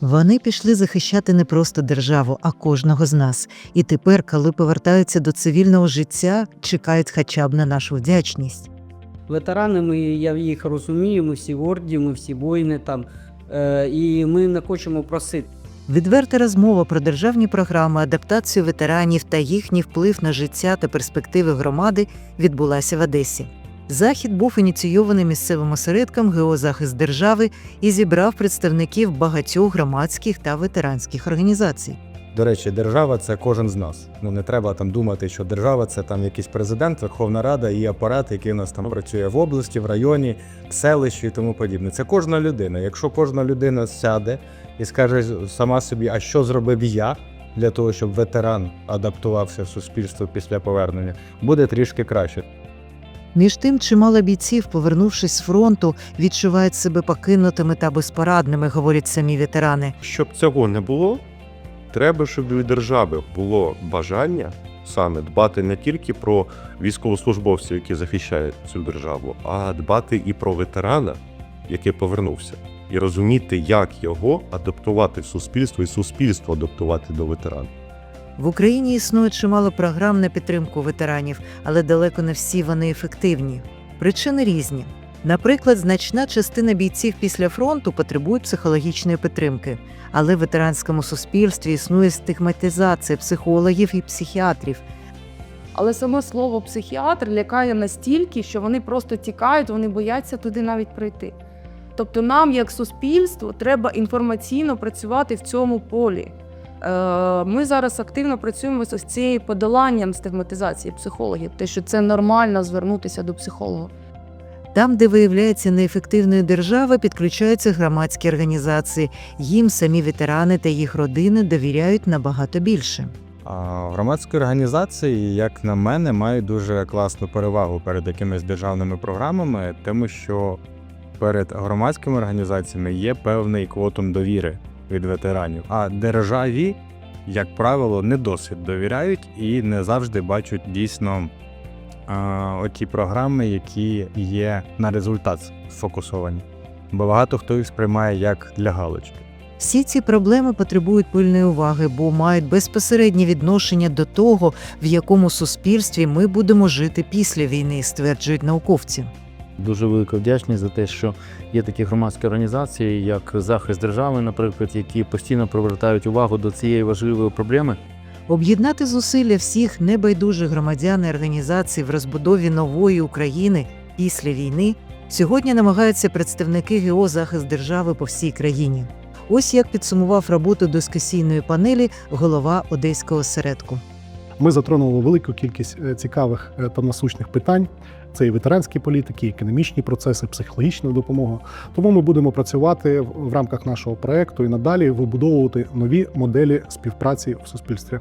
Вони пішли захищати не просто державу, а кожного з нас. І тепер, коли повертаються до цивільного життя, чекають хоча б на нашу вдячність. Ветеранами я їх розумію, ми всі горді, ми всі воїни там. Е, і ми не хочемо просити. Відверта розмова про державні програми, адаптацію ветеранів та їхній вплив на життя та перспективи громади відбулася в Одесі. Захід був ініційований місцевим осередком «Геозахист держави і зібрав представників багатьох громадських та ветеранських організацій. До речі, держава це кожен з нас. Ну не треба там думати, що держава це там якийсь президент, Верховна Рада і апарат, який у нас там працює в області, в районі, в селищі і тому подібне. Це кожна людина. Якщо кожна людина сяде і скаже сама собі, а що зробив я для того, щоб ветеран адаптувався в суспільство після повернення, буде трішки краще. Між тим, чимало бійців, повернувшись з фронту, відчувають себе покинутими та безпорадними, говорять самі ветерани. Щоб цього не було, треба, щоб у держави було бажання саме дбати не тільки про військовослужбовців, які захищають цю державу, а дбати і про ветерана, який повернувся, і розуміти, як його адаптувати в суспільство, і суспільство адаптувати до ветерана. В Україні існує чимало програм на підтримку ветеранів, але далеко не всі вони ефективні. Причини різні. Наприклад, значна частина бійців після фронту потребують психологічної підтримки, але в ветеранському суспільстві існує стигматизація психологів і психіатрів. Але саме слово психіатр лякає настільки, що вони просто тікають, вони бояться туди навіть прийти. Тобто нам, як суспільству, треба інформаційно працювати в цьому полі. Е, Ми зараз активно працюємо з цією подоланням стигматизації психологів, те, що це нормально звернутися до психолога. Там, де виявляється неефективною держава, підключаються громадські організації. Їм самі ветерани та їх родини довіряють набагато більше. А громадські організації, як на мене, мають дуже класну перевагу перед якимись державними програмами, тому що перед громадськими організаціями є певний квотум довіри від ветеранів. А державі, як правило, не досить довіряють і не завжди бачать дійсно оті програми, які є на результат сфокусовані. Бо багато хто їх сприймає як для галочки. Всі ці проблеми потребують пильної уваги, бо мають безпосереднє відношення до того, в якому суспільстві ми будемо жити після війни, стверджують науковці. Дуже велика вдячність за те, що є такі громадські організації, як захист держави, наприклад, які постійно привертають увагу до цієї важливої проблеми. Об'єднати зусилля всіх небайдужих громадян і організацій в розбудові нової України після війни сьогодні намагаються представники ГО захист держави по всій країні. Ось як підсумував роботу дискусійної панелі голова Одеського осередку. Ми затронули велику кількість е, цікавих е, та насущних питань. Це і ветеранські політики, і економічні процеси, психологічна допомога. Тому ми будемо працювати в в рамках нашого проекту і надалі вибудовувати нові моделі співпраці в суспільстві.